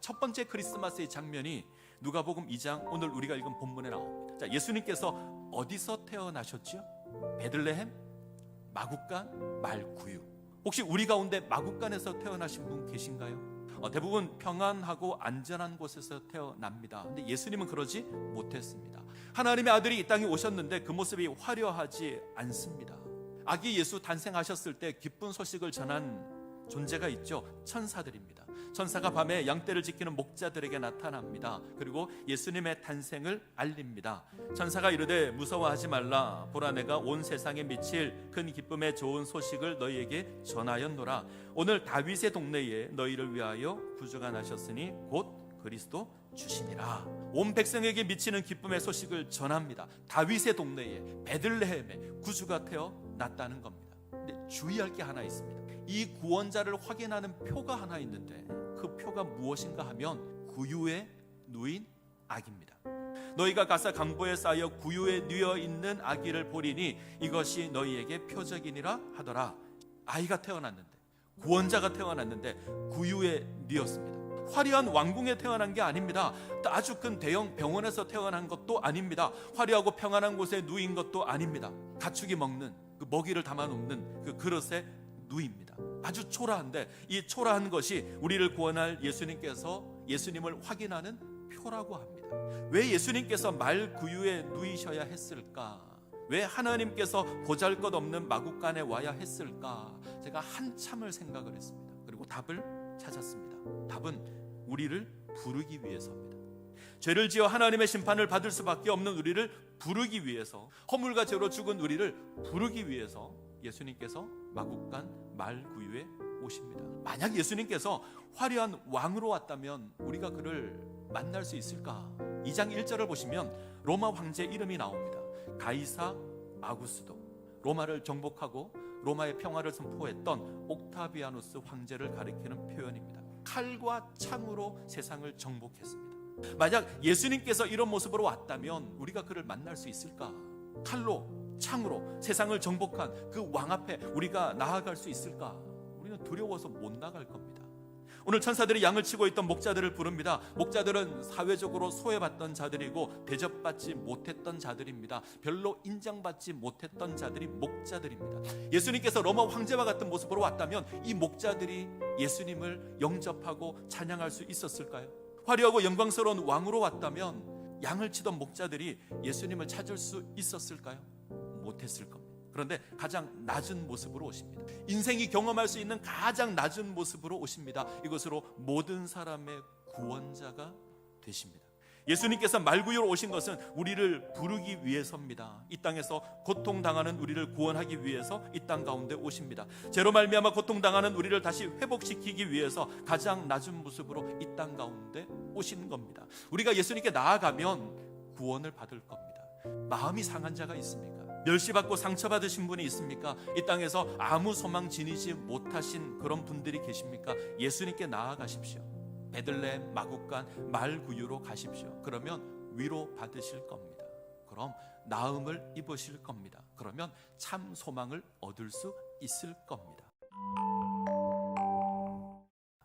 첫 번째 크리스마스의 장면이 누가복음 2장 오늘 우리가 읽은 본문에 나옵니다. 자, 예수님께서 어디서 태어나셨죠? 베들레헴, 마국간, 말구유. 혹시 우리 가운데 마국간에서 태어나신 분 계신가요? 어, 대부분 평안하고 안전한 곳에서 태어납니다. 근데 예수님은 그러지 못했습니다. 하나님의 아들이 이 땅에 오셨는데 그 모습이 화려하지 않습니다. 아기 예수 탄생하셨을 때 기쁜 소식을 전한 존재가 있죠. 천사들입니다. 천사가 밤에 양떼를 지키는 목자들에게 나타납니다. 그리고 예수님의 탄생을 알립니다. 천사가 이르되 무서워하지 말라. 보라 내가 온 세상에 미칠 큰 기쁨의 좋은 소식을 너희에게 전하였노라. 오늘 다윗의 동네에 너희를 위하여 구주가 나셨으니 곧 그리스도 주시니라. 온 백성에게 미치는 기쁨의 소식을 전합니다. 다윗의 동네에 베들레헴에 구주가 태어 났다는 겁니다. 근데 주의할 게 하나 있습니다. 이 구원자를 확인하는 표가 하나 있는데 그 표가 무엇인가 하면 구유에 누인 아기입니다. 너희가 가서 강보에 쌓여 구유에 누여 있는 아기를 보리니 이것이 너희에게 표적이니라 하더라. 아이가 태어났는데 구원자가 태어났는데 구유에 누였습니다. 화려한 왕궁에 태어난 게 아닙니다. 또 아주 큰 대형 병원에서 태어난 것도 아닙니다. 화려하고 평안한 곳에 누인 것도 아닙니다. 가축이 먹는 그 먹이를 담아 놓는 그 그릇에 누입니다. 아주 초라한데 이 초라한 것이 우리를 구원할 예수님께서 예수님을 확인하는 표라고 합니다. 왜 예수님께서 말 구유에 누이셔야 했을까? 왜 하나님께서 보잘것없는 마국간에 와야 했을까? 제가 한참을 생각을 했습니다. 그리고 답을 찾았습니다. 답은 우리를 부르기 위해서입니다. 죄를 지어 하나님의 심판을 받을 수밖에 없는 우리를 부르기 위해서 허물과 죄로 죽은 우리를 부르기 위해서 예수님께서 마국간 말구유에 오십니다. 만약 예수님께서 화려한 왕으로 왔다면 우리가 그를 만날 수 있을까? 2장 1절을 보시면 로마 황제 이름이 나옵니다. 가이사 아구스도. 로마를 정복하고 로마의 평화를 선포했던 옥타비아누스 황제를 가리키는 표현입니다. 칼과 창으로 세상을 정복했습니다. 만약 예수님께서 이런 모습으로 왔다면 우리가 그를 만날 수 있을까? 칼로 창으로 세상을 정복한 그 왕 앞에 우리가 나아갈 수 있을까? 우리는 두려워서 못 나갈 겁니다. 오늘 천사들이 양을 치고 있던 목자들을 부릅니다. 목자들은 사회적으로 소외받던 자들이고 대접받지 못했던 자들입니다. 별로 인정받지 못했던 자들이 목자들입니다. 예수님께서 로마 황제와 같은 모습으로 왔다면 이 목자들이 예수님을 영접하고 찬양할 수 있었을까요? 화려하고 영광스러운 왕으로 왔다면 양을 치던 목자들이 예수님을 찾을 수 있었을까요? 못했을 겁니다. 그런데 가장 낮은 모습으로 오십니다. 인생이 경험할 수 있는 가장 낮은 모습으로 오십니다. 이것으로 모든 사람의 구원자가 되십니다. 예수님께서 말구유로 오신 것은 우리를 부르기 위해서입니다. 이 땅에서 고통 당하는 우리를 구원하기 위해서 이 땅 가운데 오십니다. 죄로 말미암아 고통 당하는 우리를 다시 회복시키기 위해서 가장 낮은 모습으로 이 땅 가운데 오신 겁니다. 우리가 예수님께 나아가면 구원을 받을 겁니다. 마음이 상한 자가 있습니까? 멸시받고 상처받으신 분이 있습니까? 이 땅에서 아무 소망 지니지 못하신 그런 분들이 계십니까? 예수님께 나아가십시오. 베들레헴 마국간 말구유로 가십시오. 그러면 위로 받으실 겁니다. 그럼 나음을 입으실 겁니다. 그러면 참 소망을 얻을 수 있을 겁니다.